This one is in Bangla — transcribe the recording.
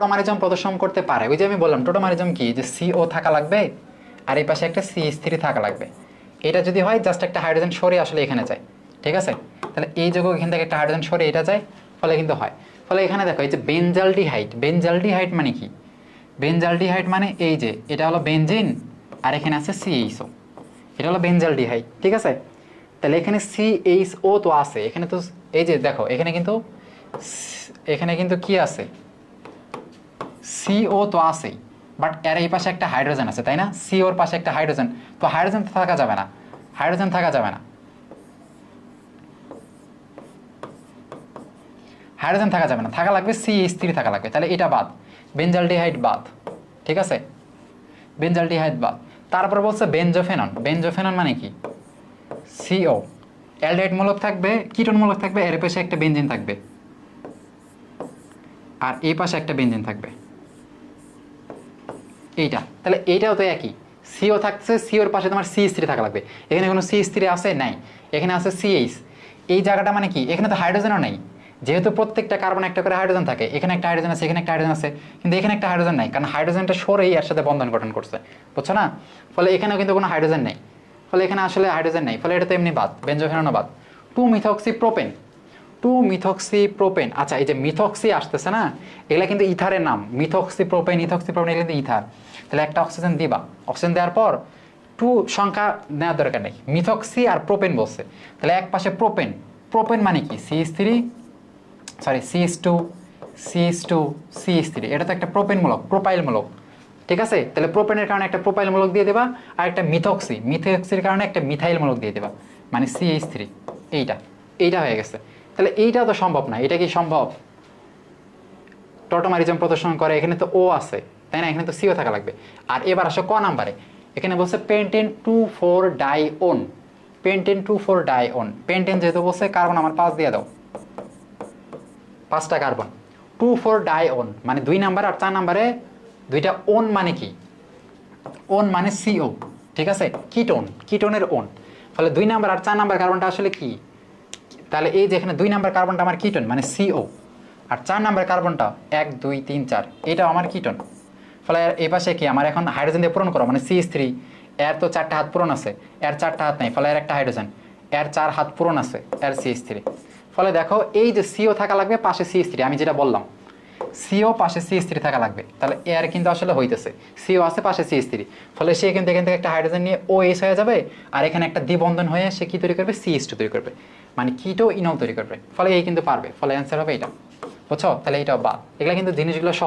টোটোমারিজম প্রদর্শন করতে পারে। ওই যে আমি বললাম টোটোমারিজম কি? যে সিও থাকা লাগবে আর এই পাশে একটা সি থ্রি থাকা লাগবে। এটা যদি হয় জাস্ট একটা হাইড্রোজেন সরে আসলে এখানে যায়। ঠিক আছে? তাহলে এই যোগ এখান থেকে একটা হাইড্রোজেন সরে এটা যায়, ফলে কিন্তু হয়। ফলে এখানে দেখো, এই যে বেনজালডিহাইড বেনজালডিহাইড মানে কি? বেনজালডিহাইড মানে এই যে, এটা হলো বেনজিন আর এখানে আছে সিএইচও এটা হলো বেনজালডিহাইড ঠিক আছে? তাহলে এখানে সিএইচও তো আছে। এখানে তো এই যে দেখো, এখানে কিন্তু এখানে কিন্তু কি আছে? সিও তো আছেই বাট এর এই পাশে একটা হাইড্রোজেন আছে, তাই না? সিওর পাশে একটা হাইড্রোজেন তো হাইড্রোজেন থাকা যাবে না হাইড্রোজেন থাকা যাবে না। হাইড্রোজেন থাকা যাবে না, থাকা লাগবে সি স্থির থাকা লাগবে, তাহলে এটা বাদ বেঞ্জালডিহাইড বাদ, ঠিক আছে? বেঞ্জালডিহাইড বাদ, তারপর বলছে বেনজোফেনন বেনজোফেনন মানে কি? সিও অ্যালডাইড মূলক থাকবে কিটন মূলক থাকবে, এর পাশে একটা বেঞ্জিন থাকবে, আর এই পাশে একটা বেঞ্জিন থাকবে। এইটা। তাহলে এইটাও তো একই। সিও থাকছে সিওর পাশে তোমার সি স্ত্রী থাকা লাগবে। এখানে কোনো সি স্ত্রী আছে? নাই। এখানে আছে সিএইচ এই জায়গাটা মানে কি? এখানে তো হাইড্রোজেনও নেই। যেহেতু প্রত্যেকটা কার্বন একটা করে হাইড্রোজেন থাকে, এখানে একটা হাইড্রোজেন আছে, এখানে একটা হাইড্রোজেন আছে, কিন্তু এখানে একটা হাইড্রোজেন নাই, কারণ হাইড্রোজেনটা সরেই এর সাথে বন্ধন গঠন করছে। বুঝছ না? ফলে এখানেও কিন্তু কোনো হাইড্রোজেন নেই। ফলে এখানে আসলে হাইড্রোজেন নেই। ফলে এটা তো এমনি বাদ বেঞ্জোফেননও বাদ। Two methoxy propane two methoxy propane আচ্ছা এই যে মিথক্সি আসতেছে না, এগুলা কিন্তু ইথারের নাম। মিথক্সি প্রোপেন ইথক্সি প্রোপেন এগুলো কিন্তু ইথার। তাহলে একটা অক্সিজেন দিবা। অক্সিজেন দেওয়ার পর টু সংখ্যা নেওয়ার দরকার নেই। মিথক্সি আর প্রোপেন বসছে তাহলে এক পাশে প্রোপেন। প্রোপেন মানে কি? CS three, sorry CS two CS two CS three. এটা তো একটা প্রোপেনমূলক, প্রোপাইলমূলক। ঠিক আছে? তাহলে প্রোপেনের কারণে একটা প্রোপাইলমূলক দিয়ে দেবা আর একটা মিথক্সি। মিথক্সির কারণে একটা মিথাইলমূলক দিয়ে দেবা। মানে সিএইচ থ্রি। এইটা। এইটা হয়ে গেছে। তাহলে এইটা তো সম্ভব না, এটা কি সম্ভব? টটোমারিজম প্রদর্শন করে, এখানে তো ও আছে, তাই না? এখানে তো সিও থাকা লাগবে। আর এবার আসো ক নাম্বারে? এখানে বলছে pentane two four di one, pentane two four di one. Pentane যেহেতু বলছে, কার্বন আমার পাঁচ দিয়ে দাও। পাঁচটা carbon. Two four di one মানে দুই নাম্বার আর চার নাম্বারে, দুইটা ওন মানে কি? ওন মানে সিও ঠিক আছে? কিটোন, কিটোনের ওন। ফলে দুই নাম্বার আর চার নাম্বার কার্বনটা আসলে কি? তাহলে এই যে এখানে দুই নাম্বার কার্বনটা আমার কিটন মানে সিও আর চার নাম্বার কার্বনটা, এক, দুই, তিন, চার, এটাও আমার কিটন ফলে এই পাশে কি আমার এখন হাইড্রোজেন দিয়ে পূরণ করো মানে সিএস থ্রি এর তো চারটা হাত পূরণ আছে, এর চারটা হাত নেই, ফলে এর একটা হাইড্রোজেন, এর চার হাত পূরণ আছে, এর সিএস থ্রি ফলে দেখো, এই যে সিও থাকা লাগবে, পাশে সিএস থ্রি আমি যেটা বললাম সিও পাশে সি থ্রি থাকা লাগবে, তাহলে এর কিন্তু আসলে হইতেছে সিও আছে পাশে সি থ্রি ফলে সে কিন্তু এখান থেকে একটা হাইড্রোজেন নিয়ে ও এস হয়ে যাবে, আর এখানে একটা দ্বিবন্ধন হয়ে সে কি তৈরি করবে? সিএস টু তৈরি করবে। মানে কিটো ইনল তৈরি করবে। ফলে এই কিন্তু পারবে। ফলে অ্যান্সার হবে এটা বুঝছ? তাহলে এটাও বাদ। এগুলো কিন্তু জিনিসগুলো সহজ।